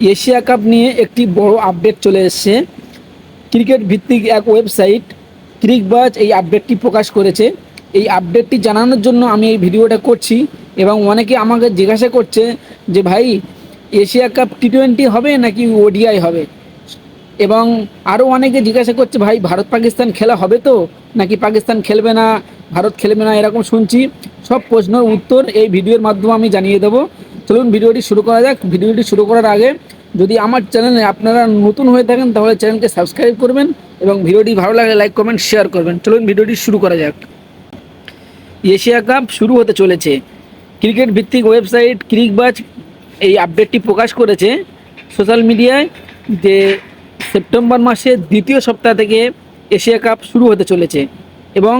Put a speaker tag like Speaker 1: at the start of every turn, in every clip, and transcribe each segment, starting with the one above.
Speaker 1: Asia cup নিয়ে একটি বড় আপডেট চলে এসেছে। ক্রিকেট ভিত্তিক এক ওয়েবসাইট ক্রিকবাজ এই আপডেটটি প্রকাশ করেছে। এই আপডেটটি জানানোর জন্য আমি এই ভিডিওটা করছি এবং অনেকে আমাকে জিজ্ঞাসা করছে যে, ভাই, এশিয়া কাপ টি টোয়েন্টি হবে নাকি ওডিআই হবে? এবং আরও অনেকে জিজ্ঞাসা করছে, ভাই, ভারত পাকিস্তান খেলা হবে তো? নাকি পাকিস্তান খেলবে না? ভারত খেলবে না? এরকম শুনছি। সব প্রশ্নের উত্তর এই ভিডিওর মাধ্যমে আমি জানিয়ে দেবো। চলুন ভিডিওটি শুরু করা যাক। ভিডিওটি শুরু করার আগে যদি আমার চ্যানেলে আপনারা নতুন হয়ে থাকেন, তাহলে চ্যানেলকে সাবস্ক্রাইব করবেন এবং ভিডিওটি ভালো লাগলে লাইক, কমেন্ট, শেয়ার করবেন। চলুন ভিডিওটি শুরু করা যাক। এশিয়া কাপ শুরু হতে চলেছে। ক্রিকেট ভিত্তিক ওয়েবসাইট ক্রিকবাজ এই আপডেটটি প্রকাশ করেছে সোশ্যাল মিডিয়ায় যে সেপ্টেম্বর মাসের দ্বিতীয় সপ্তাহ থেকে এশিয়া কাপ শুরু হতে চলেছে এবং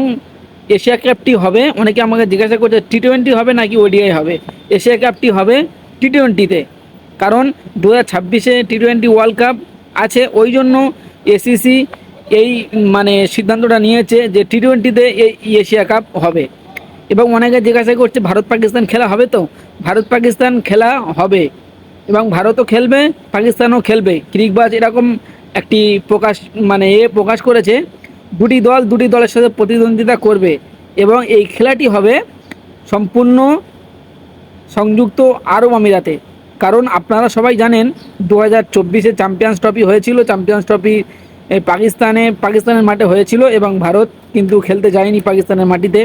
Speaker 1: এশিয়া কাপটি হবে, অনেকে আমাকে জিজ্ঞাসা করছে টি টোয়েন্টি হবে নাকি ওডিআই হবে? এশিয়া কাপটি হবে টি টোয়েন্টিতে কারণ দু হাজার ছাব্বিশে টি টোয়েন্টি ওয়ার্ল্ড কাপ আছে, ওই জন্য এসিসি এই মানে সিদ্ধান্তটা নিয়েছে যে টি টোয়েন্টিতে এই এশিয়া কাপ হবে। এবং অনেকে জিজ্ঞাসা করছে ভারত পাকিস্তান খেলা হবে তো? ভারত পাকিস্তান খেলা হবে। এবং ভারতও খেলবে, পাকিস্তানও খেলবে। ক্রিকবাজ এরকম একটি প্রকাশ মানে এ প্রকাশ করেছে। দুটি দল দুটি দলের সাথে প্রতিদ্বন্দ্বিতা করবে এবং এই খেলাটি হবে সম্পূর্ণ সংযুক্ত আরব আমিরাতে। কারণ আপনারা সবাই জানেন দু হাজার চব্বিশে চ্যাম্পিয়ন্স ট্রফি হয়েছিল। চ্যাম্পিয়ন্স ট্রফি পাকিস্তানে, পাকিস্তানের মাঠে হয়েছিল এবং ভারত কিন্তু খেলতে যায়নি পাকিস্তানের মাটিতে।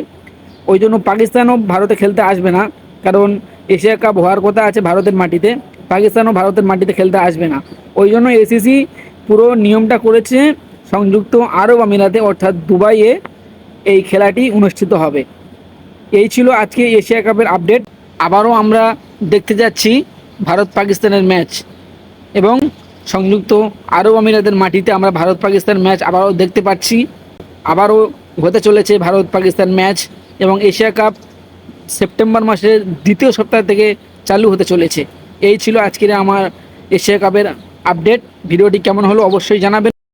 Speaker 1: ওই জন্য পাকিস্তানও ভারতে খেলতে আসবে না। কারণ এশিয়া কাপ হওয়ার কথা আছে ভারতের মাটিতে। পাকিস্তানও ভারতের মাটিতে খেলতে আসবে না। ওই জন্য এসিসি পুরো নিয়মটা করেছে সংযুক্ত আরব আমিরাতে, অর্থাৎ দুবাইয়ে এই খেলাটি অনুষ্ঠিত হবে। এই ছিল আজকে এশিয়া কাপের আপডেট। আবারও আমরা দেখতে যাচ্ছি ভারত পাকিস্তানের ম্যাচ। এবং সংযুক্ত আরব আমিরাতের মাটিতে আমরা ভারত পাকিস্তান ম্যাচ আবারও দেখতে পাচ্ছি। আবারও হতে চলেছে ভারত পাকিস্তান ম্যাচ এবং এশিয়া কাপ সেপ্টেম্বর মাসের দ্বিতীয় সপ্তাহ থেকে চালু হতে চলেছে। এই ছিল আজকের আমার এশিয়া কাপের আপডেট। ভিডিওটি কেমন হলো অবশ্যই জানাবেন।